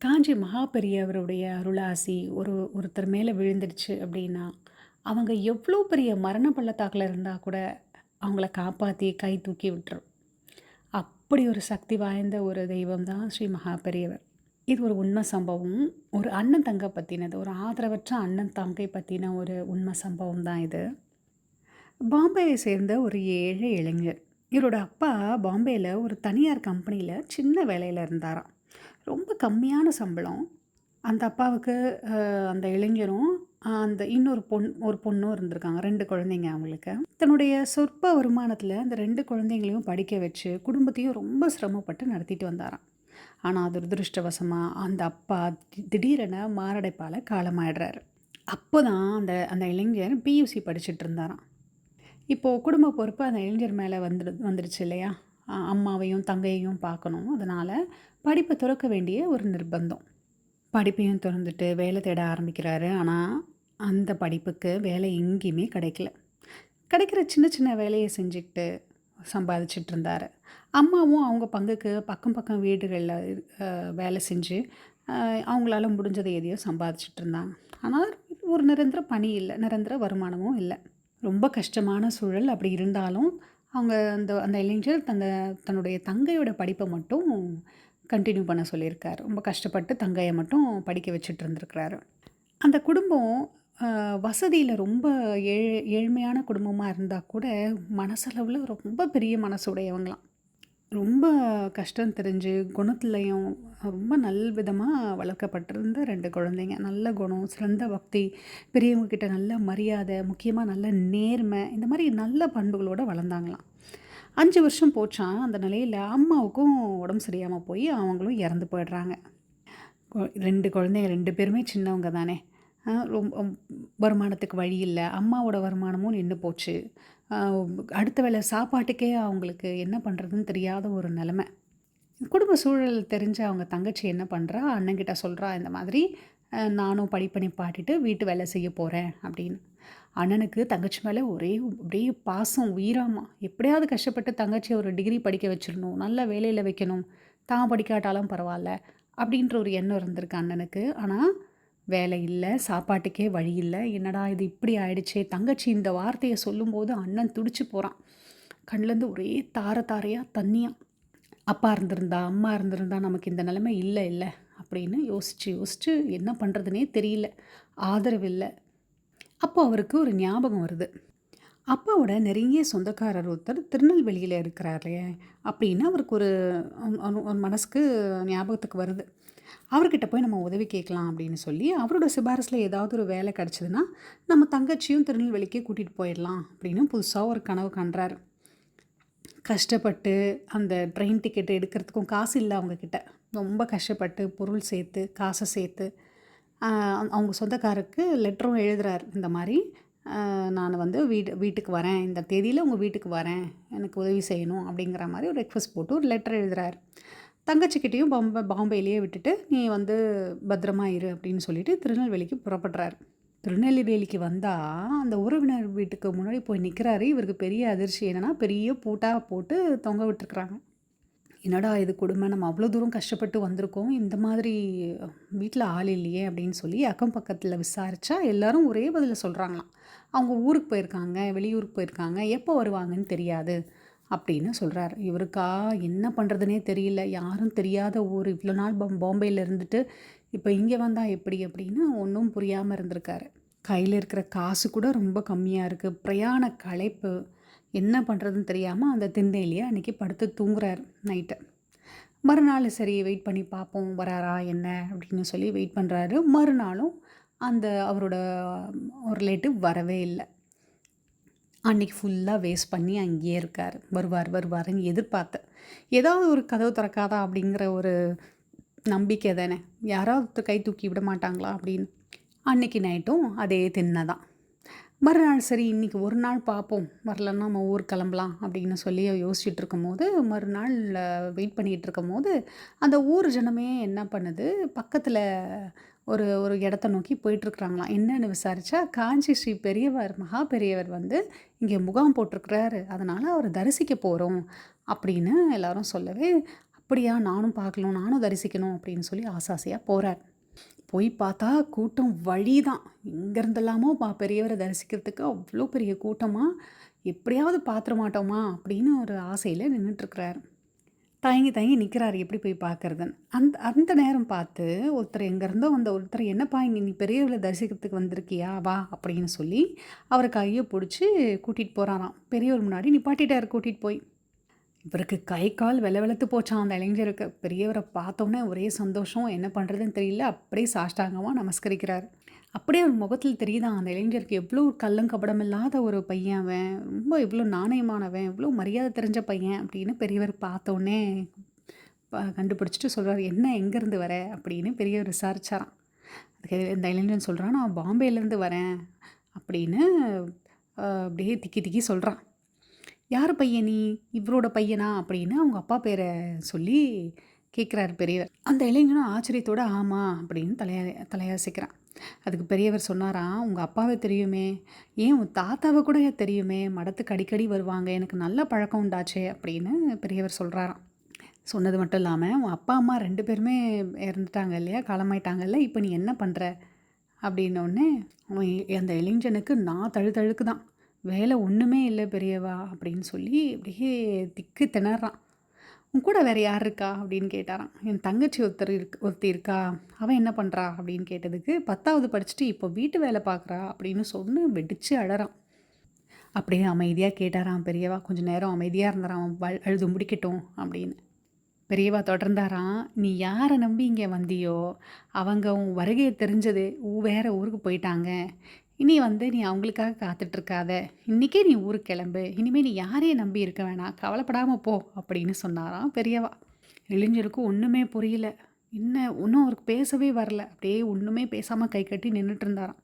காஞ்சி மகாபெரியவருடைய அருளாசி ஒரு ஒருத்தர் மேலே விழுந்துடுச்சு அப்படின்னா அவங்க எவ்வளோ பெரிய மரண பள்ளத்தாக்கில் இருந்தால் கூட அவங்கள காப்பாற்றி கை தூக்கி விட்டுரும். அப்படி ஒரு சக்தி வாய்ந்த ஒரு தெய்வம் தான் ஸ்ரீ மகா பெரியவர் இது ஒரு உண்மை சம்பவம். ஒரு அண்ணன் தங்கை பற்றினது ஒரு ஆதரவற்ற அண்ணன் தங்கை பற்றின ஒரு உண்மை சம்பவம் தான் இது. பாம்பேயை சேர்ந்த ஒரு ஏழை இளைஞர். இவரோட அப்பா பாம்பேயில் ஒரு தனியார் கம்பெனியில் சின்ன வேலையில் இருந்தாராம். ரொம்ப கம்மியான சம்பளம். அந்த அப்பாவுக்கு அந்த இளைஞரும் அந்த இன்னொரு பொண் ஒரு பொண்ணும் இருந்திருக்காங்க ரெண்டு குழந்தைங்க அவங்களுக்கு. தன்னுடைய சொற்ப வருமானத்தில் அந்த ரெண்டு குழந்தைங்களையும் படிக்க வச்சு குடும்பத்தையும் ரொம்ப சிரமப்பட்டு நடத்திட்டு வந்தாராம். ஆனால் துரதிருஷ்டவசமாக அந்த அப்பா தி- திடீரென மாரடைப்பால் காலமாயிடுறாரு. அப்போ தான் அந்த அந்த இளைஞர் பியூசி படிச்சுட்டு இருந்தாராம். இப்போது குடும்ப பொறுப்பு அந்த இளைஞர் மேலே வந்துடு வந்துடுச்சு இல்லையா? அம்மாவையும் தங்கையையும் பார்க்கணும். அதனால் படிப்பை துறக்க வேண்டிய ஒரு நிர்பந்தம். படிப்பையும் திறந்துட்டு வேலை தேட ஆரம்பிக்கிறாரு. ஆனால் அந்த படிப்புக்கு வேலை எங்கேயுமே கிடைக்கல. கிடைக்கிற சின்ன சின்ன வேலையை செஞ்சுக்கிட்டு சம்பாதிச்சுட்டு இருந்தார் அம்மாவும் அவங்க பங்குக்கு பக்கம் பக்கம் வீடுகளில் வேலை செஞ்சு அவங்களால முடிஞ்சதை எதையோ சம்பாதிச்சிட்டு இருந்தாங்க ஆனால் ஒரு நிரந்தர பணி இல்லை. நிரந்தர வருமானமும் இல்லை. ரொம்ப கஷ்டமான சூழல் அப்படி இருந்தாலும் அவங்க அந்த அந்த இளைஞர் தந்த தன்னுடைய தங்கையோட படிப்பை மட்டும் கண்டினியூ பண்ண சொல்லியிருக்காரு. ரொம்ப கஷ்டப்பட்டு தங்கையை மட்டும் படிக்க வச்சுட்டு இருந்திருக்கிறாரு. அந்த குடும்பம் வசதியில் ரொம்ப ஏழ் ஏழ்மையான குடும்பமாக இருந்தால் கூட மனசளவில் ரொம்ப பெரிய மனசுடையவங்களாம் ரொம்ப கஷ்டம் தெரிஞ்சு குணத்துலையும் ரொம்ப நல் விதமாக வளர்க்கப்பட்டிருந்த ரெண்டு குழந்தைங்க. நல்ல குணம் சிறந்த பக்தி பெரியவங்கக்கிட்ட நல்ல மரியாதை முக்கியமாக நல்ல நேர்மை இந்த மாதிரி நல்ல பண்புகளோடு வளர்ந்தாங்களாம். அஞ்சு வருஷம் போச்சான் அந்த நிலையில் அம்மாவுக்கும் உடம்பு சரியாமல் போய் அவங்களும் இறந்து போயிடுறாங்க. ரெண்டு குழந்தைங்க ரெண்டு பேருமே சின்னவங்க தானே. ரொம்ப வருமானத்துக்கு வழி இல்லை. அம்மாவோட வருமானமும் நின்று போச்சு. அடுத்த வேளை சாப்பாட்டுக்கே அவங்களுக்கு என்ன பண்ணுறதுன்னு தெரியாத ஒரு நிலமை. குடும்ப சூழல் தெரிஞ்ச அவங்க தங்கச்சி என்ன பண்ணுறா அண்ணங்கிட்ட சொல்கிறா இந்த மாதிரி நானும் படிப்பணி பாட்டிட்டு வீட்டு வேலை செய்ய போகிறேன் அப்படின்னு. அண்ணனுக்கு தங்கச்சி மேலே ஒரே அப்படியே பாசம் உயிராமா எப்படியாவது கஷ்டப்பட்டு தங்கச்சியை ஒரு டிகிரி படிக்க வச்சிடணும் நல்ல வேலையில் வைக்கணும். தான் படிக்காட்டாலும் பரவாயில்ல அப்படின்ற ஒரு எண்ணம் இருந்திருக்கு அண்ணனுக்கு. ஆனால் வேலை இல்லை சாப்பாட்டுக்கே வழி இல்லை. என்னடா இது இப்படி ஆயிடுச்சே? தங்கச்சி இந்த வார்த்தையை சொல்லும்போது அண்ணன் துடிச்சு போகிறான் கண்லேருந்து ஒரே தார தாரையாக தண்ணியாக அப்பா இருந்திருந்தா அம்மா இருந்திருந்தா நமக்கு இந்த நிலைமை இல்லை இல்லை அப்படின்னு யோசித்து யோசித்து என்ன பண்ணுறதுனே தெரியல. ஆதரவு இல்லை. அப்போ அவருக்கு ஒரு ஞாபகம் வருது. அப்பாவோட நிறைய சொந்தக்காரர் ஒருத்தர் திருநெல்வேலியில் இருக்கிறாரே அப்படின்னு அவருக்கு ஒரு மனசுக்கு ஞாபகத்துக்கு வருது. அவர்கிட்ட போய் நம்ம உதவி கேட்கலாம் அப்படின்னு சொல்லி அவரோட சிபாரிசில் ஏதாவது ஒரு வேலை கிடச்சிதுன்னா நம்ம தங்கச்சியும் திருநெல்வேலிக்கே கூட்டிகிட்டு போயிடலாம் அப்படின்னு புதுசாக ஒரு கனவு காண்றாரு கஷ்டப்பட்டு அந்த ட்ரெயின் டிக்கெட் எடுக்கிறதுக்கும் காசு இல்லை அவங்கக்கிட்ட ரொம்ப கஷ்டப்பட்டு பொருள் சேர்த்து காசை சேர்த்து அவங்க சொந்தக்காரருக்கு லெட்டரும் எழுதுறாரு. இந்த மாதிரி நான் வந்து வீடு வீட்டுக்கு வரேன். இந்த தேதியில் உங்கள் வீட்டுக்கு வரேன். எனக்கு உதவி செய்யணும் அப்படிங்கிற மாதிரி ஒரு ரெக்வஸ்ட் போட்டு ஒரு லெட்டர் எழுதுறாரு. தங்கச்சிக்கிட்டேயும் பாம்பே பாம்பேலேயே விட்டுட்டு நீ வந்து பத்திரமா இரு அப்படின்னு சொல்லிட்டு திருநெல்வேலிக்கு புறப்படுறாரு. திருநெல்வேலிக்கு வந்தால் அந்த உறவினர் வீட்டுக்கு முன்னாடி போய் நிற்கிறாரு இவருக்கு பெரிய அதிர்ச்சி என்னென்னா பெரிய பூட்டாக போட்டு தொங்க விட்டுருக்குறாங்க. என்னடா இது கொடுமை நம்ம அவ்வளோ தூரம் கஷ்டப்பட்டு வந்திருக்கோம். இந்த மாதிரி வீட்டில் ஆள் இல்லையே அப்படின்னு சொல்லி அக்கம் பக்கத்தில் விசாரித்தா எல்லோரும் ஒரே பதில் சொல்கிறாங்களாம் அவங்க ஊருக்கு போயிருக்காங்க வெளியூருக்கு போயிருக்காங்க. எப்போ வருவாங்கன்னு தெரியாது. அப்படின்னு சொல்கிறார் இவருக்கா என்ன பண்ணுறதுனே தெரியல. யாரும் தெரியாத ஊர். இவ்வளோ நாள் பம் பாம்பேயில் இருந்துட்டு இப்போ இங்கே வந்தால் எப்படி அப்படின்னு ஒன்றும் புரியாமல் இருந்திருக்காரு. கையில் இருக்கிற காசு கூட ரொம்ப கம்மியாக இருக்குது பிரயாண களைப்பு என்ன பண்ணுறதுன்னு தெரியாமல் அந்த திண்ணையிலேயே அன்றைக்கி படுத்து தூங்குறாரு நைட்டு. மறுநாள் சரி வெயிட் பண்ணி பார்ப்போம் வராரா என்ன அப்படின்னு சொல்லி வெயிட் பண்ணுறாரு மறுநாளும் அந்த அவரோட ஒரு ரிலேட்டிவ் வரவே இல்லை. அன்னைக்கு ஃபுல்லாக வேஸ்ட் பண்ணி அங்கேயே இருக்கார். வருவார் வருவாருன்னு எதிர்பார்த்தேன். ஏதாவது ஒரு கதவு திறக்காதா அப்படிங்கிற ஒரு நம்பிக்கை தானே. யாராவது கை தூக்கி விட மாட்டாங்களா அப்படின்னு. அன்னைக்கு நைட்டும் அதே தின்ன தான். மறுநாள் சரி இன்னைக்கு ஒரு நாள் பார்ப்போம். வரலன்னா நம்ம ஊர் கிளம்பலாம் அப்படின்னு சொல்லி யோசிச்சுட்டு இருக்கும்போது மறுநாள் வெயிட் பண்ணிகிட்டு இருக்கும்போது அந்த ஊர் ஜனமே என்ன பண்ணுது? பக்கத்தில் ஒரு ஒரு இடத்த நோக்கி போயிட்டுருக்குறாங்களாம். என்னன்னு விசாரித்தா காஞ்சி ஸ்ரீ பெரியவர் மகா பெரியவர் வந்து இங்கே முகாம் போட்டிருக்கிறாரு. அதனால் அவர் தரிசிக்க போகிறோம் அப்படின்னு எல்லாரும் சொல்லவே அப்படியா நானும் பார்க்கணும் நானும் தரிசிக்கணும் அப்படின்னு சொல்லி ஆசை ஆசையாக போகிறார் போய் பார்த்தா கூட்டம் வழி தான் எங்கேருந்தெல்லாமோ பா பெரியவரை தரிசிக்கிறதுக்கு அவ்வளோ பெரிய கூட்டமாக எப்படியாவது பார்த்துட மாட்டோமா? அப்படின்னு ஒரு ஆசையில் நின்றுட்டுருக்கிறாரு தயங்கி தயங்கி நிற்கிறாரு எப்படி போய் பார்க்குறதுன்னு. அந்த அந்த நேரம் பார்த்து ஒருத்தர் எங்கேருந்தோ வந்த ஒருத்தர் என்னப்பா இங்கே நீ பெரியவர்களை தரிசிக்கிறதுக்கு வந்திருக்கியா? வா அப்படின்னு சொல்லி அவரை கையை பிடிச்சி கூட்டிகிட்டு போகிறாராம் பெரியவர் முன்னாடி நிப்பாட்டிட்டார் கூட்டிகிட்டு போய். இவருக்கு கை கால் வெலை வெளுத்து போச்சான் அந்த இளைஞருக்கு. பெரியவரை பார்த்தோன்னே ஒரே சந்தோஷம். என்ன பண்ணுறதுன்னு தெரியல. அப்படியே சாஷ்டாங்கமாக நமஸ்கரிக்கிறார். அப்படியே அவர் முகத்தில் தெரியுதான் அந்த இளைஞருக்கு எவ்வளோ கள்ளம் கபடம் இல்லாத ஒரு பையன் அவன். ரொம்ப எவ்வளோ நாணயமானவன். எவ்வளோ மரியாதை தெரிஞ்ச பையன் அப்படின்னு பெரியவர் பார்த்தோன்னே கண்டுபிடிச்சிட்டு சொல்கிறார் என்ன எங்கேருந்து வர? அப்படின்னு பெரியவர் விசாரிச்சாராம். அதுக்கு இந்த இளைஞன் சொல்கிறான் நான் பாம்பேலேருந்து வரேன். அப்படின்னு அப்படியே திக்கி திக்கி சொல்கிறான் யார் பையன் நீ? இவரோட பையனா? அப்படின்னு அவங்க அப்பா பேரை சொல்லி கேட்குறாரு பெரியவர். அந்த இளைஞனும் ஆச்சரியத்தோட ஆமாம் அப்படின்னு தலையா தலையாசிக்கிறான். அதுக்கு பெரியவர் சொன்னாராம் உங்கள் அப்பாவை தெரியுமே ஏன் உன் தாத்தாவை கூட தெரியுமே மடத்துக்கு அடிக்கடி வருவாங்க எனக்கு நல்ல பழக்கம் உண்டாச்சே அப்படின்னு பெரியவர் சொல்கிறாராம் சொன்னது மட்டும் இல்லாமல் உன் அப்பா அம்மா ரெண்டு பேருமே இறந்துட்டாங்க இல்லையா காலமாயிட்டாங்கல்ல இப்போ நீ என்ன பண்ணுற அப்படின்னோடனே அந்த இளைஞனுக்கு நான் தழு தழுக்கு தான் வேலை ஒன்றுமே இல்லை பெரியவா அப்படின்னு சொல்லி அப்படியே திக்கு திணறான். உன் கூட வேறு யார் இருக்கா? அப்படின்னு கேட்டாராம். என் தங்கச்சி ஒருத்தர் இருக்கு ஒருத்தி இருக்கா? அவன் என்ன பண்ணுறா அப்படின்னு கேட்டதுக்கு பத்தாவது படிச்சுட்டு இப்போ வீட்டு வேலை பார்க்குறா அப்படின்னு சொன்னு வெடிச்சு அழறான். அப்படியே அமைதியாக கேட்டாராம். பெரியவா கொஞ்சம் நேரம் அமைதியாக இருந்தாராம் அவன் வ- அழுது முடிக்கட்டும் அப்படின்னு. பெரியவா தொடர்ந்தாராம். நீ யாரை நம்பி இங்கே வந்தியோ? அவங்க உன் வருகையை தெரிஞ்சது. ஊ- வேற ஊருக்கு போயிட்டாங்க. இனி வந்து நீ அவங்களுக்காக காத்துட்ருக்காத. இன்றைக்கே நீ ஊருக்கு கிளம்பு. இனிமேல் நீ யாரையும் நம்பி இருக்க வேணாம். கவலைப்படாமல் போ அப்படின்னு சொன்னாராம் பெரியவா. இளைஞருக்கு ஒன்றுமே புரியல. என்ன? ஒன்றும் அவருக்கு பேசவே வரல. அப்படியே ஒன்றுமே பேசாமல் கை கட்டி நின்றுட்டு இருந்தாராம்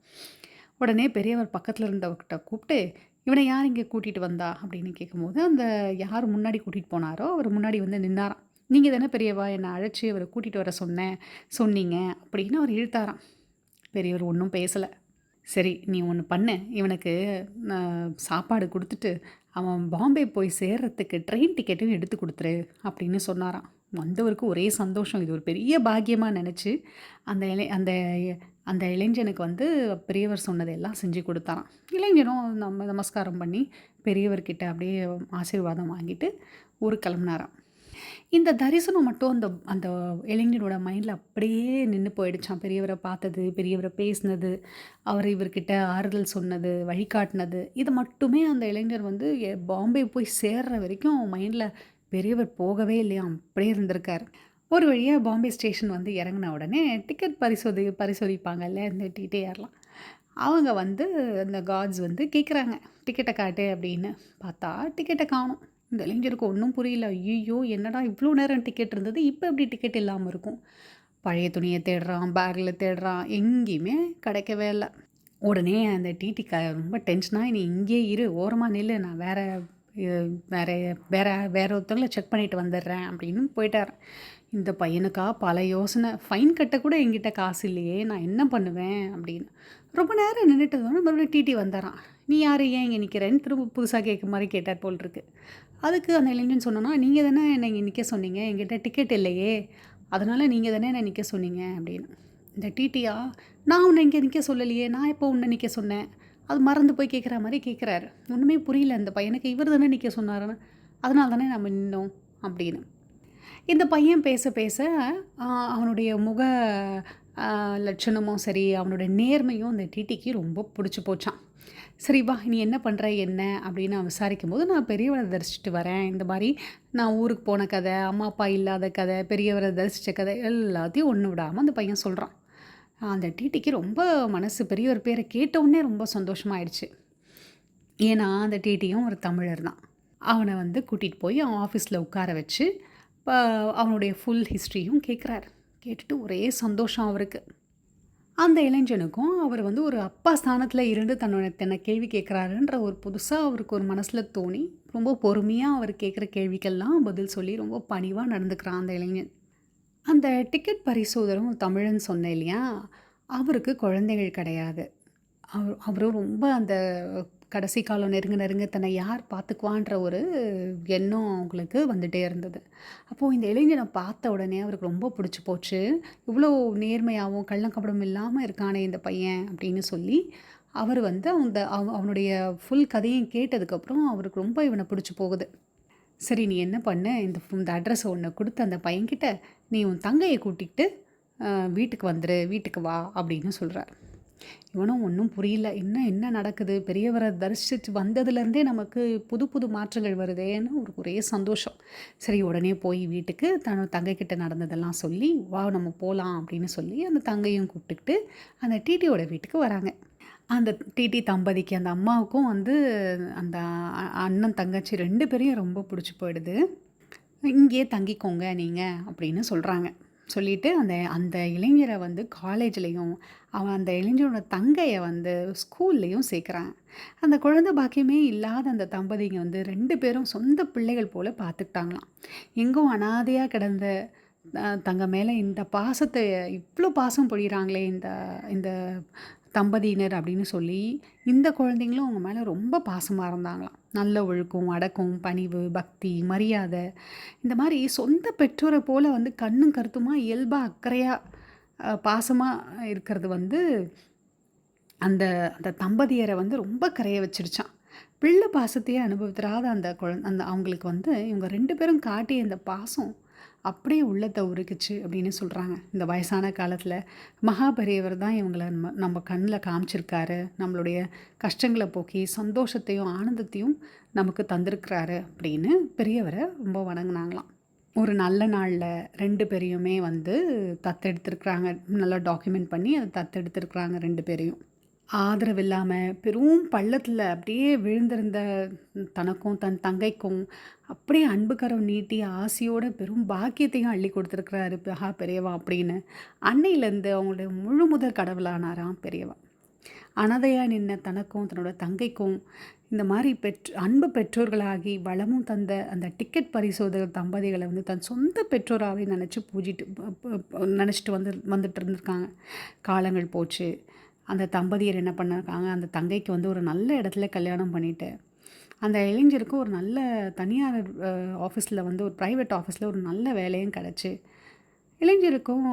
உடனே பெரியவர் பக்கத்தில் இருந்தவர்கிட்ட கூப்பிட்டு இவனை யார் இங்கே கூட்டிகிட்டு வந்தா? அப்படின்னு கேட்கும்போது அந்த யார் முன்னாடி கூட்டிகிட்டு போனாரோ அவர் முன்னாடி வந்து நின்னாராம். நீங்கள் தானே பெரியவா என்னை அழைச்சி அவரை கூட்டிகிட்டு வர சொன்னேன் சொன்னீங்க அப்படின்னு அவர் இழுத்தாராம். பெரியவர் ஒன்றும் பேசலை. சரி நீ ஒன்று பண்ணு. இவனுக்கு சாப்பாடு கொடுத்துட்டு அவன் பாம்பே போய் சேர்றதுக்கு ட்ரெயின் டிக்கெட்டும் எடுத்து கொடுத்துரு அப்படின்னு சொன்னாராம். வந்தவருக்கு ஒரே சந்தோஷம். இது ஒரு பெரிய பாக்கியமாக நினச்சி அந்த இளை அந்த அந்த இளைஞனுக்கு வந்து பெரியவர் சொன்னதெல்லாம் செஞ்சு கொடுத்தாராம். இளைஞனும் நம்ம நமஸ்காரம் பண்ணி பெரியவர்கிட்ட அப்படியே ஆசீர்வாதம் வாங்கிட்டு ஊர் கிளம்புனாராம். இந்த தரிசனம் மட்டும் அந்த அந்த இளைஞனோட மைண்டில் அப்படியே நின்று போயிடுச்சான் பெரியவரை பார்த்தது பெரியவரை பேசினது அவர் இவர்கிட்ட ஆறுதல் சொன்னது வழிகாட்டினது. இது மட்டுமே அந்த இளைஞர் வந்து பாம்பே போய் சேர்ற வரைக்கும் மைண்டில் பெரியவர் போகவே இல்லையா? அப்படியே இருந்திருக்கார். ஒரு வழியாக பாம்பே ஸ்டேஷன் வந்து இறங்கின உடனே டிக்கெட் பரிசோதி பரிசோதிப்பாங்கல்ல இந்த டிடிஆர்லாம் அவங்க வந்து அந்த கார்ட்ஸ் வந்து கேட்குறாங்க டிக்கெட்டை காட்டு அப்படின்னு. பார்த்தா டிக்கெட்டை காணும். இந்த இளைஞருக்கு ஒன்றும் புரியல. ஐயோ என்னடா இவ்வளோ நேரம் டிக்கெட் இருந்தது? இப்போ எப்படி டிக்கெட் இல்லாமல் இருக்கும்? பழைய துணியை தேடுறான் பேக்கில் தேடுறான். எங்கேயுமே கிடைக்கவே இல்லை. உடனே அந்த டிடிக்கா க ரொம்ப டென்ஷனாக நீ இங்கே இரு ஓரமாக நில்லு. நான் வேற வேற வேற வேற ஒருத்தவங்களை செக் பண்ணிட்டு வந்துடுறேன். அப்படின்னு போயிட்டார். இந்த பையனுக்கா பல யோசனை. ஃபைன் கட்ட கூட எங்கிட்ட காசு இல்லையே. நான் என்ன பண்ணுவேன்? அப்படின்னு. ரொம்ப நேரம் நின்றுட்டதோட மறுபடியும் டிடி வந்தாரான் நீ யார்? ஏன் இங்கே நிற்கிறேன்னு திரும்ப புதுசாக கேட்க மாதிரி கேட்டார் போல் இருக்கு. அதுக்கு அந்த இளைஞன் சொன்னோன்னா நீங்கள் தானே என்னை இங்கே நிற்க சொன்னீங்க என்கிட்ட டிக்கெட் இல்லையே அதனால் நீங்கள் தானே என்னை நிற்க சொன்னீங்க அப்படின்னு. இந்த டிடியா நான் உன்னை இங்கே நிற்க சொல்லலையே நான் எப்போ உன்னை நிற்க சொன்னேன்? அது மறந்து போய் கேட்குற மாதிரி கேட்குறாரு ஒன்றுமே புரியல அந்த பையனுக்கு இவர் தானே நிற்க சொன்னாருன்னு அதனால தானே நம்ம நின்னோம் அப்படின்னு. இந்த பையன் பேச பேச அவனுடைய முக லட்சணமும் சரி அவனுடைய நேர்மையும் அந்த டிடிக்கு ரொம்ப பிடிச்சி போச்சான் சரிவா நீ என்ன பண்ணுற என்ன? அப்படின்னு நான் விசாரிக்கும் போது நான் பெரியவரை தரிசிச்சுட்டு வரேன். இந்த மாதிரி நான் ஊருக்கு போன கதை அம்மா அப்பா இல்லாத கதை பெரியவரை தரிசித்த கதை எல்லாத்தையும் ஒன்று விடாமல் அந்த பையன் சொல்கிறான் அந்த டிடிக்கு ரொம்ப மனசு பெரியவர் பேரை கேட்டவுடனே ரொம்ப சந்தோஷமாயிடுச்சு. ஏன்னா அந்த டிடியும் ஒரு தமிழர் தான். அவனை வந்து கூட்டிகிட்டு போய் அவன் ஆஃபீஸில் உட்கார வச்சு இப்போ அவனுடைய ஃபுல் ஹிஸ்ட்ரியும் கேட்குறாரு கேட்டுட்டு ஒரே சந்தோஷம் அவருக்கு. அந்த இளைஞனுக்கும் அவர் வந்து ஒரு அப்பா ஸ்தானத்தில் இருந்து தன்னோட தன்னை கேள்வி கேட்குறாருன்ற ஒரு புதுசாக அவருக்கு ஒரு மனசில் தோணி ரொம்ப பொறுமையாக அவர் கேட்குற கேள்விக்கெல்லாம் பதில் சொல்லி ரொம்ப பணிவாக நடந்துக்கிறான் அந்த இளைஞன். அந்த டிக்கெட் பரிசோதரும் தமிழன் சொன்னேன் இல்லையா? அவருக்கு குழந்தைகள் கிடையாது. அவர் அவரும் ரொம்ப அந்த கடைசி காலம் நெருங்க நெருங்க தன்னை யார் பார்த்துக்குவான்ற ஒரு எண்ணம் அவங்களுக்கு வந்துட்டே இருந்தது. அப்போது இந்த இளைஞனை பார்த்த உடனே அவருக்கு ரொம்ப பிடிச்சி போச்சு. இவ்வளோ நேர்மையாகவும் கள்ளக்கபடம் இல்லாமல் இருக்கானே இந்த பையன் அப்படின்னு சொல்லி அவர் வந்து அந்த அவ அவனுடைய ஃபுல் கதையும் கேட்டதுக்கப்புறம் அவருக்கு ரொம்ப இவனை பிடிச்சி போகுது. சரி நீ என்ன பண்ண? இந்த இந்த ஒன்று கொடுத்து அந்த பையன்கிட்ட நீ உன் தங்கையை கூட்டிகிட்டு வீட்டுக்கு வந்துடு வீட்டுக்கு வா அப்படின்னு சொல்கிறார் இவனும் ஒன்றும் புரியல. என்ன என்ன நடக்குது? பெரியவரை தரிசித்து வந்ததுலேருந்தே நமக்கு புது புது மாற்றங்கள் வருதேன்னு ஒரு ஒரே சந்தோஷம். சரி உடனே போய் வீட்டுக்கு தன் தங்கைக்கிட்ட நடந்ததெல்லாம் சொல்லி வா நம்ம போகலாம் அப்படின்னு சொல்லி அந்த தங்கையும் கூப்பிட்டுக்கிட்டு அந்த டிடியோட வீட்டுக்கு வராங்க. அந்த டிடி தம்பதிக்கு அந்த அம்மாவுக்கும் வந்து அந்த அண்ணன் தங்கச்சி ரெண்டு பேரையும் ரொம்ப பிடிச்சி போயிடுது. இங்கேயே தங்கிக்கோங்க நீங்கள் அப்படின்னு சொல்கிறாங்க சொல்லிட்டு அந்த அந்த இளைஞரை வந்து காலேஜ்லேயும் அவன் அந்த இளைஞரோட தங்கையை வந்து ஸ்கூல்லையும் சேர்க்குறாங்க அந்த குழந்தை பாக்கியமே இல்லாத அந்த தம்பதிங்க வந்து ரெண்டு பேரும் சொந்த பிள்ளைகள் போல் பார்த்துக்கிட்டாங்களாம் எங்கும் அனாதையாக கிடந்த தங்க மேலே இந்த பாசத்தை இவ்வளோ பாசம் பொழிகிறாங்களே இந்த இந்த தம்பதியினர் அப்படின்னு சொல்லி இந்த குழந்தைங்களும் அவங்க மேலே ரொம்ப பாசமாக இருந்தாங்களாம். நல்ல ஒழுக்கம் அடக்கம் பணிவு பக்தி மரியாதை இந்த மாதிரி சொந்த பெற்றோரை போல் வந்து கண்ணும் கருத்துமாக இயல்பாக அக்கறையாக பாசமாக இருக்கிறது வந்து அந்த அந்த தம்பதியரை வந்து ரொம்ப கரைய வச்சிருச்சான் பிள்ளை பாசத்தையே அனுபவித்துறாத அந்த குழந்த அந்த அவங்களுக்கு வந்து இவங்க ரெண்டு பேரும் காட்டிய இந்த பாசம் அப்படியே உள்ளத்தை உருக்குச்சு அப்படின்னு சொல்கிறாங்க இந்த வயசான காலத்தில் மகாபெரியவர் தான் இவங்களை நம்ம நம்ம கண்ணில் காமிச்சிருக்காரு. நம்மளுடைய கஷ்டங்களை போக்கி சந்தோஷத்தையும் ஆனந்தத்தையும் நமக்கு தந்திருக்கிறாரு அப்படின்னு பெரியவரை ரொம்ப வணங்கினாங்களாம். ஒரு நல்ல நாளில் ரெண்டு பேரையுமே வந்து தத்தெடுத்துருக்குறாங்க. நல்லா டாக்குமெண்ட் பண்ணி அதை தத்தெடுத்துருக்குறாங்க ரெண்டு பேரையும். ஆதரவு இல்லாமல் பெரும் பள்ளத்தில் அப்படியே விழுந்திருந்த தனக்கும் தன் தங்கைக்கும் அப்படியே அன்புக்கரம் நீட்டி ஆசையோட பெரும் பாக்கியத்தையும் அள்ளி கொடுத்துருக்கிறாரு மகா பெரியவா அப்படின்னு. அன்னையிலேருந்து அவங்களுடைய முழு முதல் கடவுளானாராம் பெரியவா. அனதையாக நின்ன தனக்கும் தன்னோட தங்கைக்கும் இந்த மாதிரி பெற்று அன்பு பெற்றோர்களாகி வளமும் தந்த அந்த டிக்கெட் பரிசோதகர் தம்பதிகளை வந்து தன் சொந்த பெற்றோராகவே நினச்சி பூஜிட்டு நினச்சிட்டு வந்து வந்துட்டு இருந்திருக்காங்க. காலங்கள் போச்சு. அந்த தம்பதியர் என்ன பண்ணிருக்காங்க அந்த தங்கைக்கு வந்து ஒரு நல்ல இடத்துல கல்யாணம் பண்ணிட்டு அந்த இளைஞருக்கு ஒரு நல்ல தனியார் ஆஃபீஸில் வந்து ஒரு ப்ரைவேட் ஆஃபீஸில் ஒரு நல்ல வேலையும் கிடச்சி இளைஞருக்கும்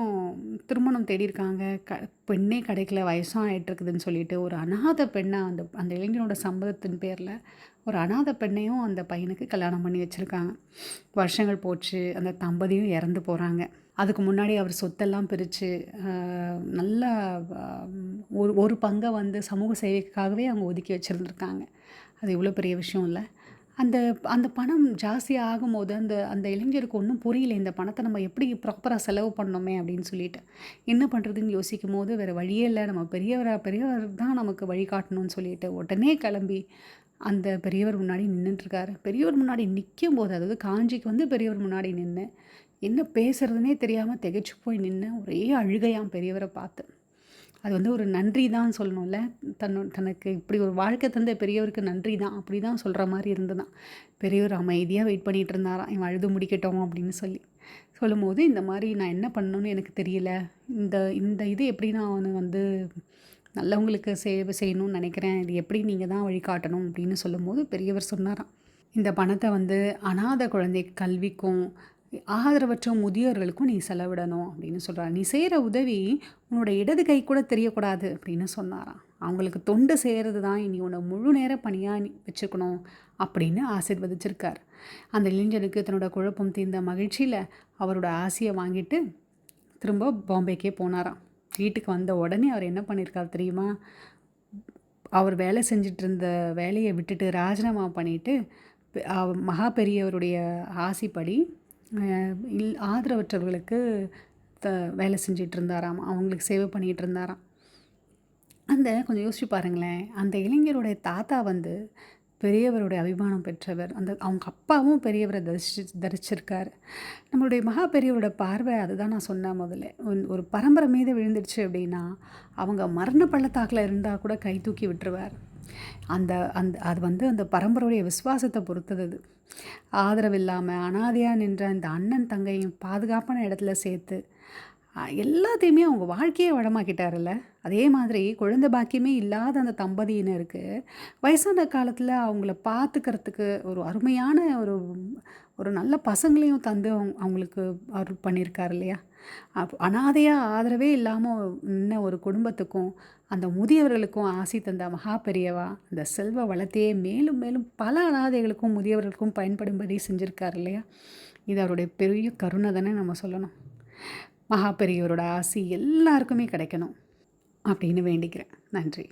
திருமணம் தேடி இருக்காங்க க பெண்ணே கிடைக்கல வயசும் ஆயிட்டு சொல்லிட்டு ஒரு அனாதை பெண்ணை அந்த அந்த இளைஞனோட சம்மதத்தின் பேரில் ஒரு அனாதை பெண்ணையும் அந்த பையனுக்கு கல்யாணம் பண்ணி வச்சுருக்காங்க. வருஷங்கள் போச்சு அந்த தம்பதியும் இறந்து போகிறாங்க அதுக்கு முன்னாடி அவர் சொத்தெல்லாம் பிரித்து நல்லா ஒரு ஒரு பங்கை வந்து சமூக சேவைக்காகவே அவங்க ஒதுக்கி வச்சுருந்துருக்காங்க. அது இவ்வளோ பெரிய விஷயம் இல்லை. அந்த அந்த பணம் ஜாஸ்தியாக ஆகும்போது அந்த அந்த இளைஞருக்கு ஒன்றும் புரியல இந்த பணத்தை நம்ம எப்படி ப்ராப்பராக செலவு பண்ணோமே அப்படின்னு சொல்லிட்டு. என்ன பண்ணுறதுன்னு யோசிக்கும் போது வேறு வழியே இல்லை. நம்ம பெரியவராக பெரியவர் தான் நமக்கு வழிகாட்டணும்னு சொல்லிட்டு உடனே கிளம்பி அந்த பெரியவர் முன்னாடி நின்றுட்டுருக்காரு பெரியவர் முன்னாடி நிற்கும் போது அதாவது காஞ்சிக்கு வந்து பெரியவர் முன்னாடி நின்று என்ன பேசுறதுனே தெரியாமல் திகைச்சு போய் நின்று ஒரே அழுகையாம் பெரியவரை பார்த்து. அது வந்து ஒரு நன்றி தான் சொல்லணும்ல. தன்னோ தனக்கு இப்படி ஒரு வாழ்க்கை தந்த பெரியவருக்கு நன்றி தான் அப்படி தான் சொல்கிற மாதிரி இருந்ததான். பெரியவர் அமைதியாக வெயிட் பண்ணிகிட்டு இருந்தாராம். இவன் அழுது முடிக்கட்டும் அப்படின்னு சொல்லி. சொல்லும்போது இந்த மாதிரி நான் என்ன பண்ணணும்னு எனக்கு தெரியல. இந்த இந்த இது எப்படி நான் வந்து நல்லவங்களுக்கு சேவை செய்யணும்னு நினைக்கிறேன். இது எப்படி நீங்கள் தான் வழிகாட்டணும் அப்படின்னு சொல்லும்போது பெரியவர் சொன்னாராம். இந்த பணத்தை வந்து அனாதை குழந்தை கல்விக்கும் ஆதரவற்ற முதியோர்களுக்கும் நீ செலவிடணும் அப்படின்னு சொல்கிறார் நீ செய்கிற உதவி உன்னோட இடது கை கூட தெரியக்கூடாது அப்படின்னு சொன்னாராம். அவங்களுக்கு தொண்டு செய்கிறது தான் இனி உன்னை முழு நேர பணியாக நீ வச்சுக்கணும் அப்படின்னு ஆசீர்வதிச்சிருக்கார். அந்த இளைஞனுக்கு தன்னோட குழப்பம் தீர்ந்த மகிழ்ச்சியில் அவரோட ஆசையை வாங்கிட்டு திரும்ப பாம்பேக்கே போனாராம். வீட்டுக்கு வந்த உடனே அவர் என்ன பண்ணியிருக்கார் தெரியுமா? அவர் வேலை செஞ்சுட்டு இருந்த வேலையை விட்டுட்டு ராஜினாமா பண்ணிவிட்டு அவ- மகா பெரியவருடைய ஆசைப்படி இல் ஆதரவற்றவர்களுக்கு த வேலை செஞ்சிட்டு இருந்தாராம் அவங்களுக்கு சேவை பண்ணிகிட்டு இருந்தாராம் அந்த கொஞ்சம் யோசிச்சு பாருங்களேன். அந்த இளைஞருடைய தாத்தா வந்து பெரியவருடைய அபிமானம் பெற்றவர். அந்த அவங்க அப்பாவும் பெரியவரை தரிசி தரிச்சிருக்கார். நம்மளுடைய மகா பெரியவரோட பார்வை அதுதான் நான் சொன்னேன் முதல்ல. ஒரு பரம்பரை மீது விழுந்துடுச்சு அப்படின்னா அவங்க மரண பள்ளத்தாக்கில் இருந்தால் கூட கை தூக்கி விட்டுருவார். அந்த அந்த அது வந்து அந்த பரம்பரையுடைய விசுவாசத்தை பொறுத்தது அது ஆதரவு இல்லாமல் அனாதையாக நின்ற அந்த அண்ணன் தங்கையும் பாதுகாப்பான இடத்துல சேர்த்து எல்லாத்தையுமே அவங்க வாழ்க்கையை வளமாக்கிட்டாருல்ல. அதே மாதிரி குழந்தை பாக்கியமே இல்லாத அந்த தம்பதியினருக்கு, வயசான காலத்தில் அவங்கள பார்த்துக்கிறதுக்கு ஒரு அருமையான ஒரு ஒரு நல்ல பசங்களையும் தந்து அவங்க அவங்களுக்கு அருள் பண்ணியிருக்காரு இல்லையா? அப் ஆதரவே இல்லாமல் இன்ன ஒரு குடும்பத்துக்கும், அந்த முதியவர்களுக்கும் ஆசி தந்த மகா பெரியவா, அந்த செல்வ வளத்தையே மேலும் மேலும் பல அனாதைகளுக்கும், முதியவர்களுக்கும் பயன்படும்படி செஞ்சுருக்காரு இல்லையா? இது அவருடைய பெரிய கருணை தானே நம்ம சொல்லணும். மகா பெரியவரோட ஆசி எல்லாருக்குமே கிடைக்கணும். அப்படின்னு வேண்டிக்கிறேன். நன்றி.